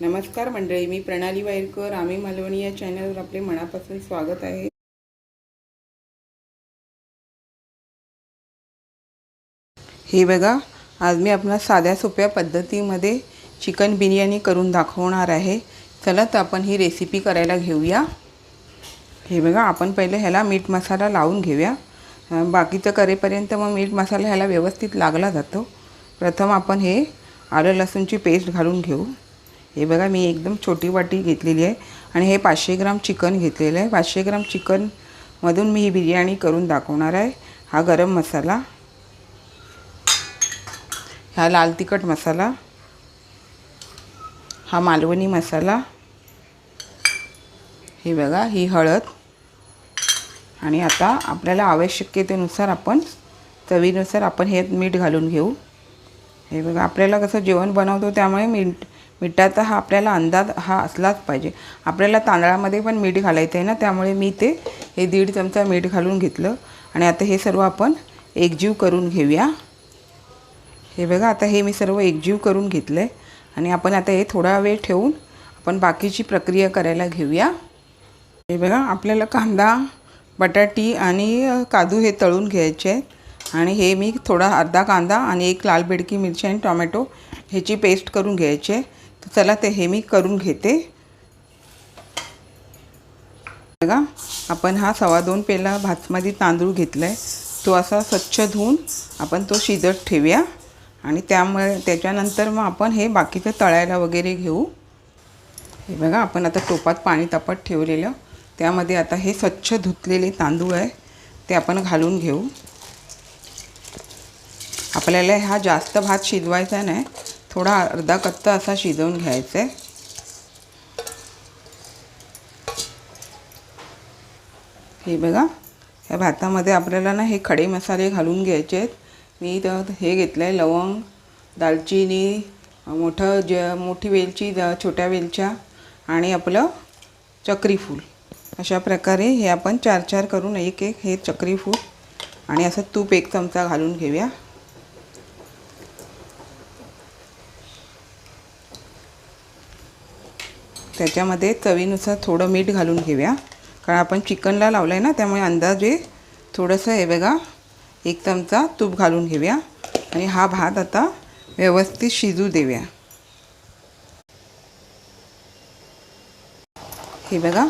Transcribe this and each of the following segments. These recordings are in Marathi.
नमस्कार मंडळी मी प्रणाली वायरकर आम्ही मालवणी या चॅनलवर आपले मनापासून स्वागत आहे. हे बघा आज मी आपल्या साध्या सोप्या पद्धतीमध्ये चिकन बिर्याणी करून दाखवणार आहे. चला तर आपण ही रेसिपी करायला घेऊया. हे बघा आपण पहिले ह्याला मीठ मसाला लावून घेऊया. बाकीचं करेपर्यंत मग मीठ मसाला ह्याला व्यवस्थित लागला जातो. प्रथम आपण हे आलं लसूणची पेस्ट घालून घेऊ. हे बघा मी एकदम छोटी वाटी घेतलेली आहे आणि हे पाचशे ग्राम चिकन घेतलेलं आहे. पाचशे ग्राम चिकनमधून मी ही बिर्याणी करून दाखवणार आहे. हा गरम मसाला हा लाल तिखट मसाला हा मालवणी मसाला हे बघा ही हळद आणि आता आपल्याला आवश्यकतेनुसार आपण चवीनुसार आपण हे मीठ घालून घेऊ. हे बघा आपल्याला कसं जेवण बनवतो त्यामुळे मीठ मिठाचा हा आपल्याला अंदाज हा असलाच पाहिजे. आपल्याला तांदळामध्ये पण मीठ घालायचं आहे ना त्यामुळे मी ते हे दीड चमचा मीठ घालून घेतलं. आणि आता हे सर्व आपण एकजीव करून घेऊया. हे बघा आता हे मी सर्व एकजीव करून घेतलं आहे आणि आपण आता हे थोडा वेळ ठेवून आपण बाकीची प्रक्रिया करायला घेऊया. हे बघा आपल्याला कांदा बटाटी आणि काजू हे तळून घ्यायचे आहेत. आणि हे मी थोडा अर्धा कांदा आणि एक लाल बेडकी मिरची आणि टॉमॅटो ह्याची पेस्ट करून घ्यायची. आहे तर चला ते हे मी करून घेते. बघा आपण हा सव्वा दोन पेला भातमध्ये तांदूळ घेतला आहे तो असा स्वच्छ धुवून आपण तो शिजत ठेवूया. आणि त्यामुळे त्याच्यानंतर मग आपण हे बाकीचं तळायला वगैरे घेऊ. हे बघा आपण आता टोपात पाणी तापत ठेवलेलं. त्यामध्ये आता हे स्वच्छ धुतलेले तांदूळ आहे ते आपण घालून घेऊ. आपल्याला हा जास्त भात शिजवायचा नाही. थोडा अर्धा कच्चा असा शिजवून घ्यायचा. आहे हे बघा या भातामध्ये आपल्याला ना हे खडे मसाले घालून घ्यायचे आहेत. मी तर हे घेतलं आहे लवंग दालचिनी मोठं ज मोठी वेलची द छोट्या वेलच्या आणि आपलं चक्रीफूल अशा प्रकारे हे आपण चार चार करून एक एक हे चक्री फूल आणि असं तूप एक चमचा घालून घेऊया. त्याच्यामध्ये चवीनुसार थोडं मीठ घालून घेऊया. कारण आपण चिकनला लावलं आहे ना त्यामुळे अंदाजे थोडंसं हे बघा एक चमचा तूप घालून घेऊया. आणि हा भात आता व्यवस्थित शिजू देऊया. हे बघा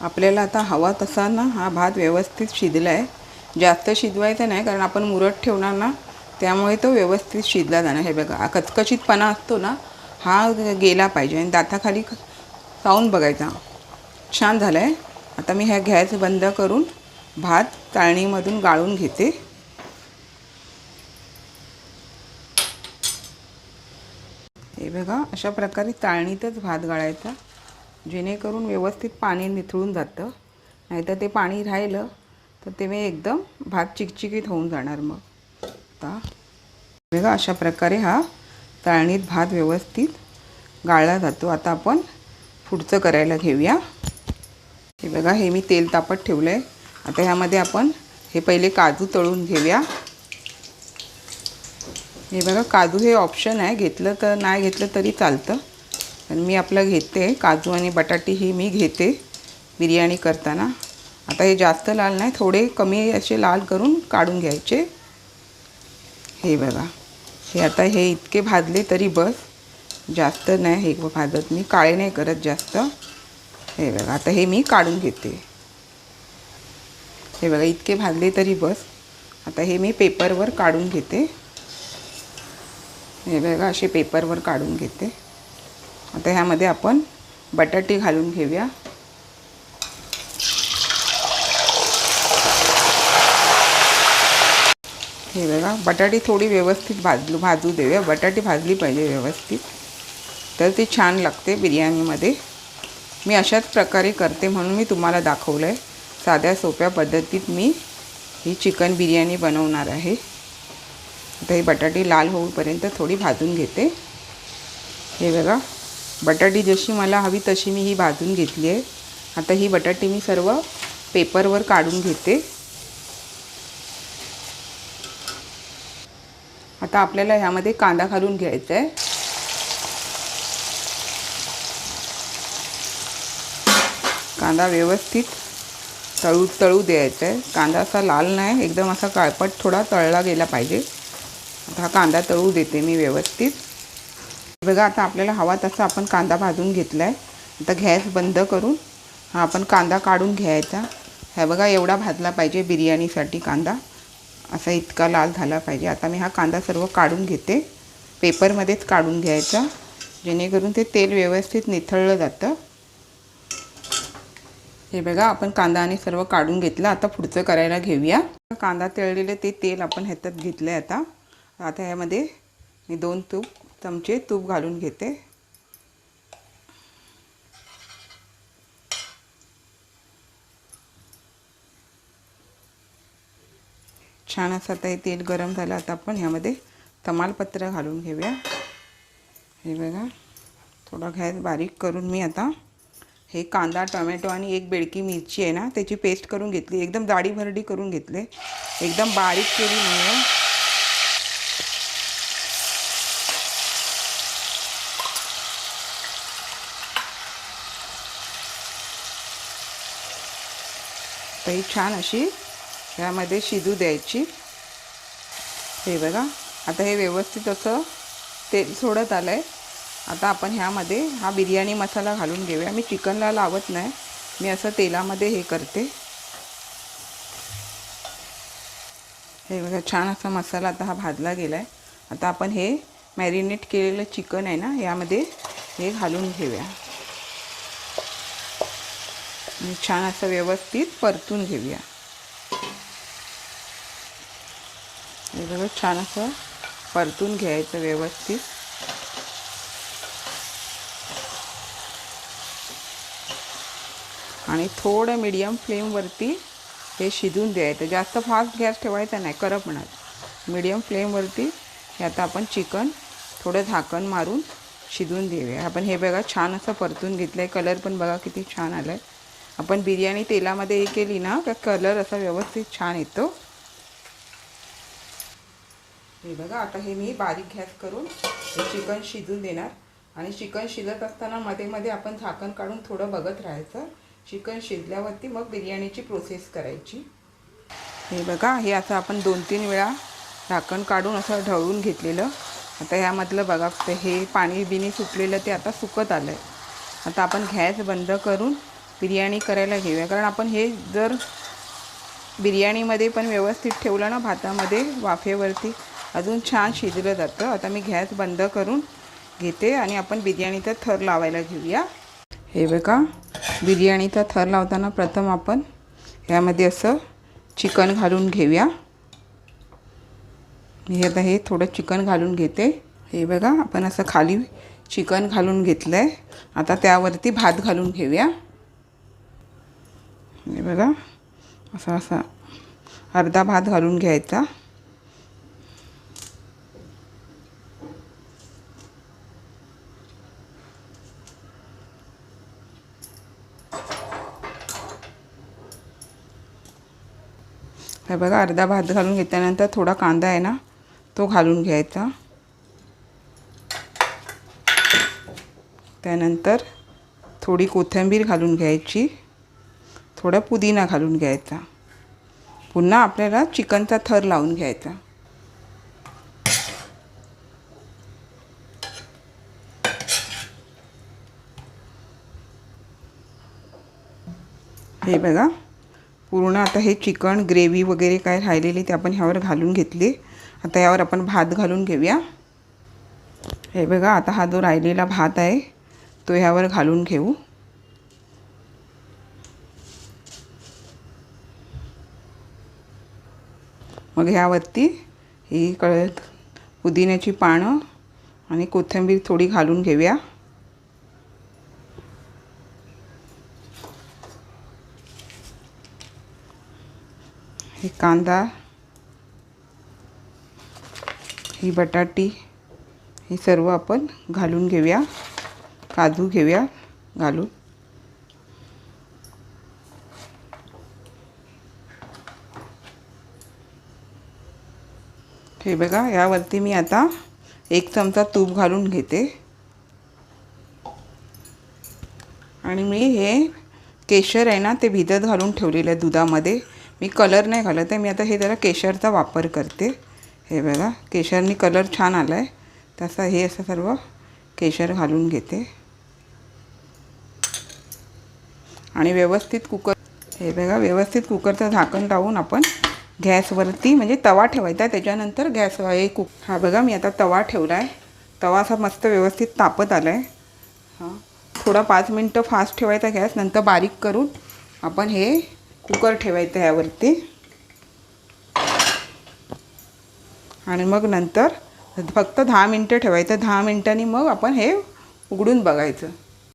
आपल्याला आता हवा तसा ना हा भात व्यवस्थित शिजला आहे जास्त शिजवायचा नाही कारण आपण मुरट ठेवणार ना त्यामुळे तो व्यवस्थित शिजला जाणार. हे बघा कचकचीतपणा असतो ना हा गेला पाहिजे. आणि दाताखाली चावून बघायचा. छान झालं आहे आता मी ह्या गॅस बंद करून भात चाळणीमधून गाळून घेते. हे बघा अशा प्रकारे चाळणीतच भात गाळायचा. जेणेकरून व्यवस्थित पाणी निथळून जातं. नाहीतर ते पाणी राहिलं तर ते मी एकदम भात चिकचिकीत होऊन जाणार मग. आता बघा अशा प्रकारे हा चाळणीत भात व्यवस्थित गाळला जातो. आता आपण पुढचं करायला घेऊया. हे बघा हे मी तेल तापत ठेवलं आहे आता ह्यामध्ये आपण हे पहिले काजू तळून घेऊया. हे बघा काजू हे ऑप्शन आहे. घेतलं तर नाही घेतलं तरी चालतं. पण मी आपलं घेते. काजू आणि बटाटे ही मी घेते बिर्याणी करताना. आता हे जास्त लाल नाही थोडे कमी असे लाल करून काढून घ्यायचे. हे बघा. हे आता हे इतके भाजले तरी बस. जास्त नाही हे भाजत मी. काळे नाही करत जास्त. हे बघा आता हे मी काढून घेते. हे बघा इतके भाजले तरी बस. आता हे मी पेपरवर काढून घेते. हे बघा असे पेपरवर काढून घेते. आता ह्यामध्ये आपण बटाटे घालून घेऊया. हे बघा बटाटी थोडी व्यवस्थित भाजलू भाजू देऊया. बटाटी भाजली पाहिजे व्यवस्थित. तर ती छान लागते बिर्याणीमध्ये. मी अशाच प्रकारे करते म्हणून मी तुम्हाला दाखवलं आहे साध्या सोप्या पद्धतीत मी ही चिकन बिर्याणी बनवणार आहे. आता ही बटाटी लाल होईपर्यंत थोडी भाजून घेते. हे बघा. बटाटी जशी मला हवी तशी मी ही भाजून घेतली आहे. आता ही बटाटी मी सर्व पेपरवर काढून घेते. आता आपल्याला ह्यामध्ये कांदा घालून घ्यायचा आहे कांदा व्यवस्थित तळू तळू द्यायचा आहे कांदा असा लाल नाही एकदम असा काळपट थोडा तळला गेला पाहिजे. आता हा कांदा तळू देते मी व्यवस्थित. बघा आता आपल्याला हवा तसा आपण कांदा भाजून घेतला आहे आता गॅस बंद करून हा आपण कांदा काढून घ्यायचा. ह्या बघा एवढा भाजला पाहिजे बिर्याणीसाठी कांदा. असा इतका लाल झाला पाहिजे. आता मी हा कांदा सर्व काढून घेते. पेपरमध्येच काढून घ्यायचा. जेणेकरून ते तेल व्यवस्थित निथळलं जातं. हे बघा आपण कांदा आणि सर्व काढून घेतलं. आता पुढचं करायला घेऊया. कांदा तळलेलं ते तेल आपण ह्याच्यात घेतलं आहे आता. आता ह्यामध्ये मी दोन तूप चमचे तूप घालून घेते. छान असं आता हे तेल गरम झालं आता आपण ह्यामध्ये तमालपत्र घालून घेऊया. हे बघा थोडा गॅस बारीक करून मी आता हे कांदा टोमॅटो आणि एक बेडकी मिरची आहे ना त्याची पेस्ट करून घेतली. एकदम जाडी भरडी करून घेतले. एकदम बारीक केली नाही तर ही छान अशी ह्यामध्ये शिजू द्यायची. हे बघा. आता हे व्यवस्थित असं तेल सोडत आलं आहे आता आपण ह्यामध्ये हा बिर्याणी मसाला घालून घेऊया. मी चिकनला लावत नाही. मी असं तेलामध्ये हे करते. हे बघा छान असा मसाला आता हा भाजला गेला आहे आता आपण हे मॅरिनेट केलेलं चिकन आहे ना यामध्ये हे घालून घेऊया. आणि छान असं व्यवस्थित परतून घेऊया. हे बघा छान असं परतून घ्यायचं व्यवस्थित. आणि थोडं मीडियम फ्लेमवरती हे शिजून द्यायचं. जास्त फास्ट गॅस ठेवायचा नाही करपणार मीडियम फ्लेमवरती हे आता आपण चिकन थोडं झाकण मारून शिजून देऊया. आपण हे बघा छान असं परतून घेतलं आहे कलर पण बघा किती छान आलं आहे आपण बिर्याणी तेलामध्ये हे केली ना का कलर असा व्यवस्थित छान येतो. हे बघा आता हे मी बारीक गॅस करून हे चिकन शिजून देणार. आणि चिकन शिजत असताना मध्ये मध्ये आपण झाकण काढून थोडं बघत राहायचं. चिकन शिजल्यावरती मग बिर्याणीची प्रोसेस करायची. हे बघा हे असं आपण दोन तीन वेळा झाकण काढून असं ढवळून घेतलेलं. आता ह्यामधलं बघा ते हे पाणी बिणी सुटलेलं ते आता सुकत आलं आहे आता आपण गॅस बंद करून बिर्याणी करायला घेऊया. कारण आपण हे जर बिर्याणीमध्ये पण व्यवस्थित ठेवलं ना भातामध्ये वाफेवरती अजून छान शिजलं जातं. आता मी गॅस बंद करून घेते आणि आपण बिर्याणीचा थर लावायला घेऊया. हे बघा बिर्याणीचा थर लावताना प्रथम आपण ह्यामध्ये असं चिकन घालून घेऊया. मी आता हे थोडं चिकन घालून घेते. हे बघा आपण असं खाली चिकन घालून घेतलं आहे आता त्यावरती भात घालून घेऊया. हे बघा असा असा अर्धा भात घालून घ्यायचा. हे बघा अर्धा भात घालून घेतल्यानंतर थोडा कांदा आहे ना तो घालून घ्यायचा. त्यानंतर थोडी कोथिंबीर घालून घ्यायची. थोडा पुदिना घालून घ्यायचा. पुन्हा आपल्याला चिकनचा थर लावून घ्यायचा. हे बघा पूर्ण आता हे चिकन ग्रेव्ही वगैरे काय राहिलेली ते आपण ह्यावर घालून घेतली. आता यावर आपण भात घालून घेऊया. हे बघा आता हा जो राहिलेला भात आहे तो ह्यावर घालून घेऊ. मग ह्यावरती ही कळत पुदिन्याची पानं आणि कोथिंबीर थोडी घालून घेऊया. हे कांदा ही बटाटी हे सर्व आपण घालून घेऊया. काजू घेऊया घालून. हे बघा यावरती मी आता एक चमचा तूप घालून घेते. आणि मी हे केशर आहे ना ते भिजत घालून ठेवलेलं आहे दुधामध्ये. मी कलर नाही घालत आहे. मी आता हे जरा केशरचा वापर करते. हे बघा केशरनी कलर छान आला आहे तसं हे असं सर्व केशर घालून घेते. आणि व्यवस्थित कुकर हे बघा व्यवस्थित कुकरचं झाकण लावून आपण गॅसवरती म्हणजे तवा ठेवायचा. त्याच्यानंतर गॅस हे कुक हा बघा मी आता तवा ठेवला आहे तवा असा मस्त व्यवस्थित तापत आला आहे हां थोडा पाच मिनटं फास्ट ठेवायचा गॅस. नंतर बारीक करून आपण हे कुकर ठेवायचं ह्यावरती आणि मग नंतर फक्त दहा मिनटं ठेवायचं. दहा मिनटांनी मग आपण हे उघडून बघायचं.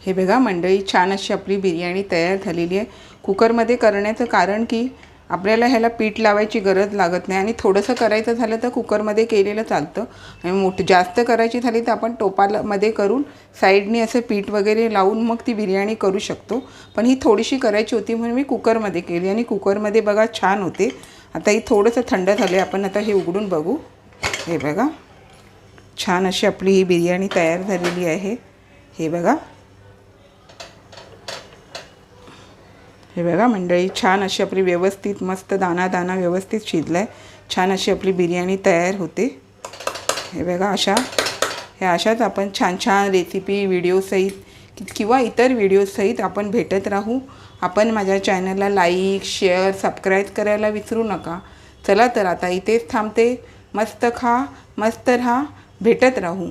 हे बघा मंडळी छान अशी आपली बिर्याणी तयार झालेली आहे. कुकरमध्ये करण्याचं कारण की आपल्याला ह्याला पीठ लावायची गरज लागत नाही आणि थोडंसं करायचं झालं तर कुकरमध्ये केलेलं चालतं. आणि मोठ जास्त करायची झाली तर आपण टोपामध्ये करून साईडनी असं पीठ वगैरे लावून मग ती बिर्याणी करू शकतो. पण ही थोडीशी करायची होती म्हणून मी कुकरमध्ये केली आणि कुकरमध्ये बघा छान होते. आता ही थोडंसं थंड झालं आपण आता हे उघडून बघू. हे बघा. छान अशी आपली ही बिर्याणी तयार झालेली आहे. हे बघा. हे बघा मंडळी छान अशी आपली व्यवस्थित मस्त दाना दाना व्यवस्थित शिजला आहे छान अशी आपली बिर्याणी तयार होते. हे बघा अशा ह्या अशाच आपण छान छान रेसिपी व्हिडिओसहित किंवा इतर व्हिडिओसहित आपण भेटत राहू. आपण माझ्या चॅनलला लाईक शेअर सबस्क्राईब करायला विसरू नका. चला तर आता इथेच थांबते. मस्त खा मस्त राहा. भेटत राहू.